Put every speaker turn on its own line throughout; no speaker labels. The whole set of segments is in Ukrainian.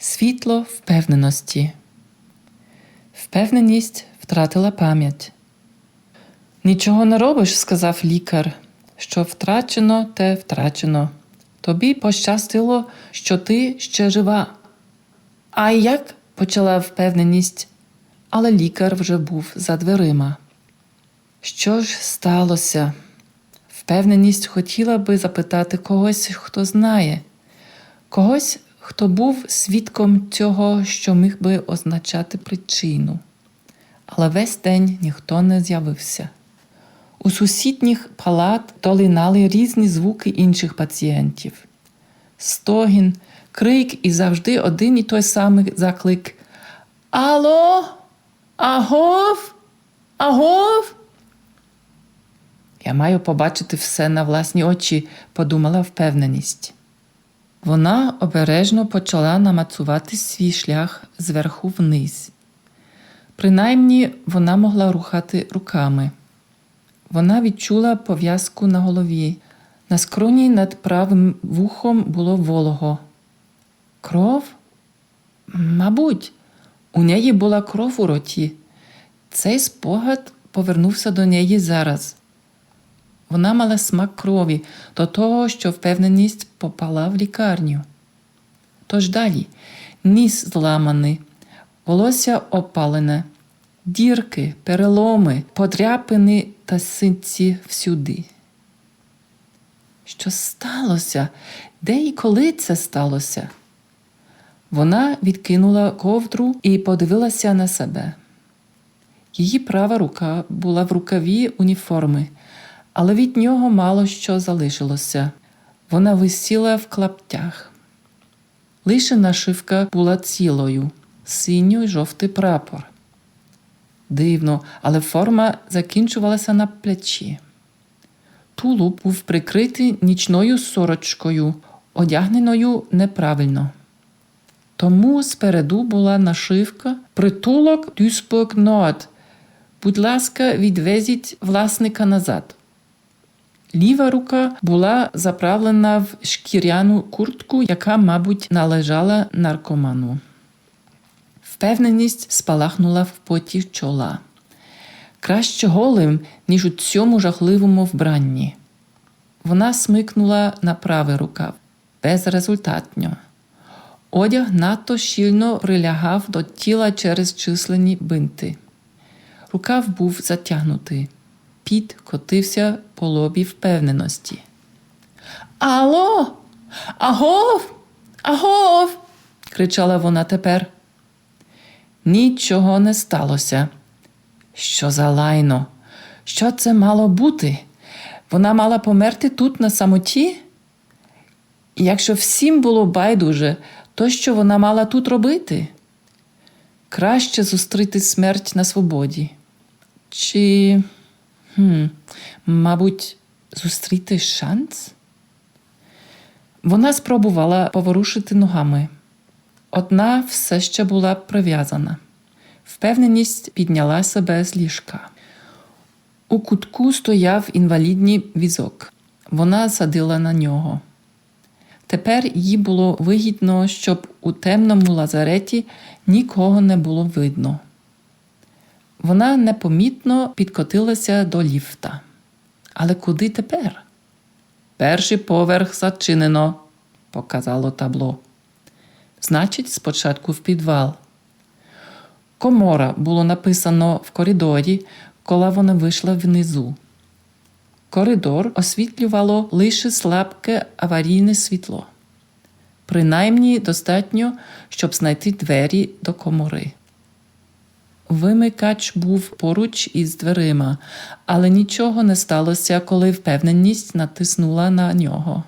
Світло впевненості. Впевненість втратила пам'ять. Нічого не робиш, сказав лікар. Що втрачено, те втрачено. Тобі пощастило, що ти ще жива. А як? почала впевненість, але лікар вже був за дверима. Що ж сталося? Впевненість хотіла би запитати когось, хто знає, когось, хто був свідком цього, що міг би означати причину. Але весь день ніхто не з'явився. У сусідніх палат долинали різні звуки інших пацієнтів. Стогін, крик і завжди один і той самий заклик Алло? Агов? Агов? Я маю побачити все на власні очі, подумала впевненість. Вона обережно почала намацувати свій шлях зверху вниз. Принаймні вона могла рухати руками. Вона відчула пов'язку на голові. На скроні над правим вухом було волого. Кров? Мабуть, у неї була кров у роті. Цей спогад повернувся до неї зараз. Вона мала смак крові до того, що впевненість попала в лікарню. Тож далі ніс зламаний, волосся опалене, дірки, переломи, подряпини та синці всюди. Що сталося? Де і коли це сталося? Вона відкинула ковдру і подивилася на себе. Її права рука була в рукаві уніформи, але від нього мало що залишилося. Вона висіла в клаптях. Лише нашивка була цілою, синьо й жовтий прапор. Дивно, але форма закінчувалася на плечі. Тулуб був прикритий нічною сорочкою, одягненою неправильно. Тому спереду була нашивка Притулок Дюсбург Норд. Будь ласка, відвезіть власника назад. Ліва рука була заправлена в шкіряну куртку, яка, мабуть, належала наркоману. Впевненість спалахнула в поті чола. Краще голим, ніж у цьому жахливому вбранні. Вона смикнула на правий рукав безрезультатньо. Одяг надто щільно прилягав до тіла через численні бинти. Рукав був затягнутий. Піт котився по лобі впевненості. Алло, агов, агов. кричала вона тепер. Нічого не сталося. Що за лайно? Що це мало бути? Вона мала померти тут на самоті? Якщо всім було байдуже, то що вона мала тут робити? Краще зустріти смерть на свободі. Чи, хм, мабуть, зустріти шанс? Вона спробувала поворушити ногами. Одна все ще була прив'язана. Впевненість підняла себе з ліжка. У кутку стояв інвалідний візок. Вона садила на нього. Тепер їй було вигідно, щоб у темному лазареті нікого не було видно. Вона непомітно підкотилася до ліфта. Але куди тепер? Перший поверх зачинено, показало табло. Значить, спочатку в підвал. Комора було написано в коридорі, коли вона вийшла внизу. Коридор освітлювало лише слабке аварійне світло. Принаймні достатньо, щоб знайти двері до комори. Вимикач був поруч із дверима, але нічого не сталося, коли впевненість натиснула на нього.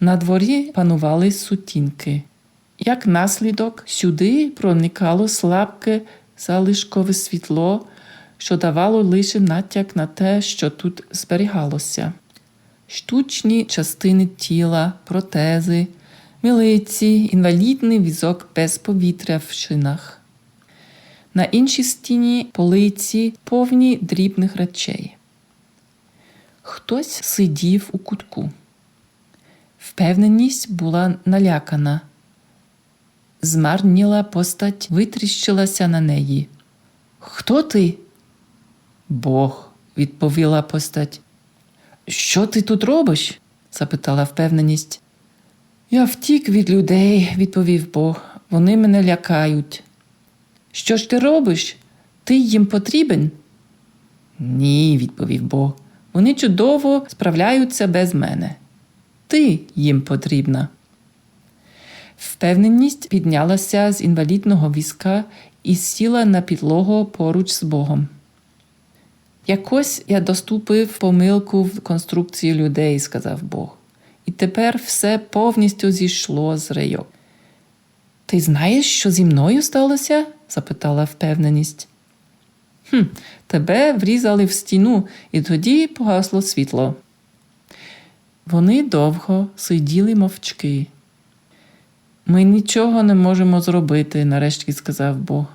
На дворі панували сутінки. Як наслідок, сюди проникало слабке залишкове світло, що давало лише натяк на те, що тут зберігалося. Штучні частини тіла, протези, милиці, інвалідний візок без повітря в шинах. На іншій стіні полиці повні дрібних речей. Хтось сидів у кутку. Впевненість була налякана. Змарніла постать витріщилася на неї. Хто ти? Бог, відповіла постать. Що ти тут робиш? запитала впевненість. Я втік від людей, відповів Бог. Вони мене лякають. Що ж ти робиш? Ти їм потрібен? Ні, відповів Бог. Вони чудово справляються без мене. Ти їм потрібна. Впевненість піднялася з інвалідного візка і сіла на підлогу поруч з Богом. Якось я доступив помилку в конструкції людей, сказав Бог, і тепер все повністю зійшло з рейок. Ти знаєш, що зі мною сталося? Запитала впевненість. Хм, тебе врізали в стіну, і тоді погасло світло. Вони довго сиділи мовчки. Ми нічого не можемо зробити, нарешті сказав Бог.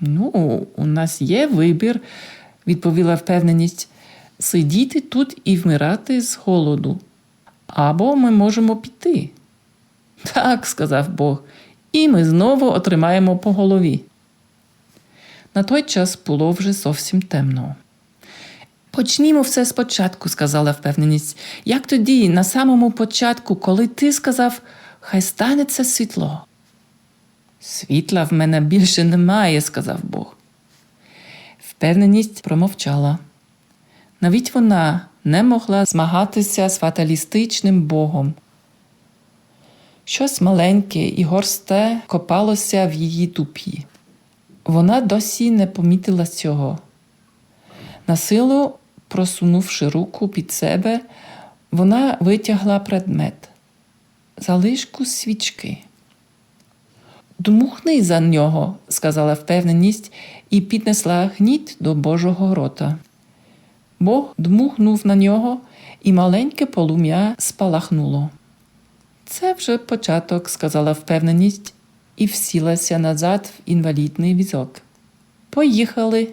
Ну, у нас є вибір, відповіла впевненість, сидіти тут і вмирати з голоду. Або ми можемо піти. Так, сказав Бог, і ми знову отримаємо по голові. На той час було вже зовсім темно. Почнімо все спочатку, сказала впевненість. Як тоді, на самому початку, коли ти сказав, хай станеться світло. Світла в мене більше немає, сказав Бог. Впевненість промовчала. Навіть вона не могла змагатися з фаталістичним Богом. Щось маленьке і горсте копалося в її дупі. Вона досі не помітила цього. Насилу, просунувши руку під себе, вона витягла предмет залишку свічки. Дмухни за нього, сказала впевненість і піднесла гніт до Божого рота. Бог дмухнув на нього, і маленьке полум'я спалахнуло. Це вже початок, сказала впевненість, і всілася назад в інвалідний візок. Поїхали,